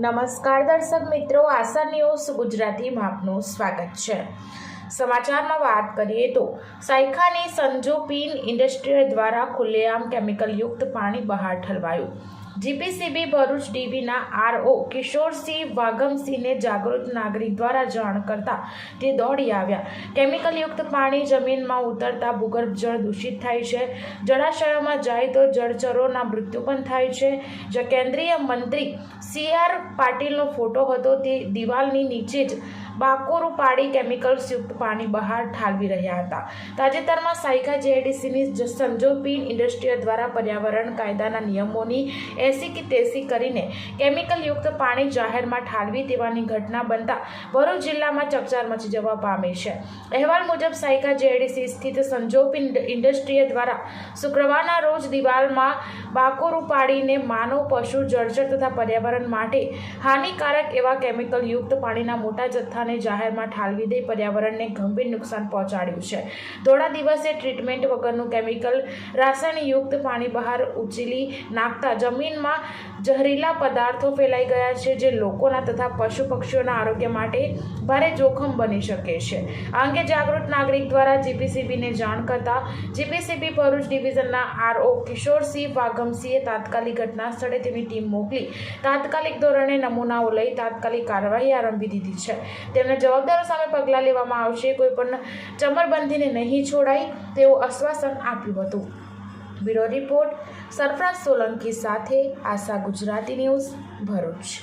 નમસ્કાર દર્શક મિત્રો, આશા ન્યૂઝ ગુજરાતીમાં આપનું સ્વાગત છે. સમાચારમાં વાત કરીએ તો, સાયખાની સંજોપીન ઇન્ડસ્ટ્રીયલ દ્વારા ખુલ્લેઆમ કેમિકલયુક્ત પાણી બહાર ઠલવાયું. જીપીસીબી ભરૂચ ડીવીના આરઓ કિશોરસિંહ વાઘમસિંહને જાગૃત નાગરિક દ્વારા જાણ કરતા તે દોડી આવ્યા. કેમિકલયુક્ત પાણી જમીનમાં ઉતરતા ભૂગર્ભ જળ દૂષિત થાય છે. જળાશયોમાં જાય તો જળચરોના મૃત્યુ પણ થાય છે. જે કેન્દ્રીય મંત્રી સી આર પાટીલનો ફોટો હતો તે દિવાલની નીચે જ બાકોરું પાડી કેમિકલ્સયુક્ત પાણી બહાર ઠાલવી રહ્યા હતા. તાજેતરમાં સાયકા જેઆઈડીસીની સંજોપીન ઇન્ડસ્ટ્રીયલ દ્વારા પર્યાવરણ કાયદાના નિયમોની એસી કે તેસી કરીને કેમિકલયુક્ત પાણી જાહેરમાં ઠાલવી દેવાની ઘટના બનતા ભરૂચ જિલ્લામાં ચકચાર મચી જવા પામી છે. અહેવાલ મુજબ સાયકા જેડીસી સ્થિત સંજોપ ઇન્ડસ્ટ્રીએ દ્વારા શુક્રવારના રોજ દિવાલમાં બાકોરું પાડીને માનવ પશુ જળચર તથા પર્યાવરણ માટે હાનિકારક એવા કેમિકલયુક્ત પાણીના મોટા જથ્થાને જાહેરમાં ઠાલવી દઈ પર્યાવરણને ગંભીર નુકસાન પહોંચાડ્યું છે. થોડા દિવસે ટ્રીટમેન્ટ વગરનું કેમિકલ રાસાયણયુક્ત પાણી બહાર ઉચીલી નાખતા જમીનમાં જહરીલા પદાર્થો ફેલાઈ ગયા છે જે લોકોના તથા પશુ પક્ષીઓના આરોગ્ય માટે ભારે જોખમ બની શકે છે. આ અંગે જાગૃત નાગરિક દ્વારા જીપીસીબીને જાણ કરતા જીપીસીબી ભરૂચ ડિવિઝનના આરઓ કિશોરસિંહ વાઘમસિંહે તાત્કાલિક ઘટના સ્થળે તેની ટીમ મોકલી તાત્કાલિક ધોરણે નમૂનાઓ લઈ તાત્કાલિક કાર્યવાહી આરંભી દીધી છે. તેમને જવાબદારો સામે પગલાં લેવામાં આવશે. કોઈ પણ ચમરબંધીને નહીં છોડાય તેવું આશ્વાસન આપ્યું હતું. બ્યુરો રિપોર્ટ સરફરાજ સોલંકી સાથે આશા ગુજરાતી ન્યૂઝ ભરૂચ.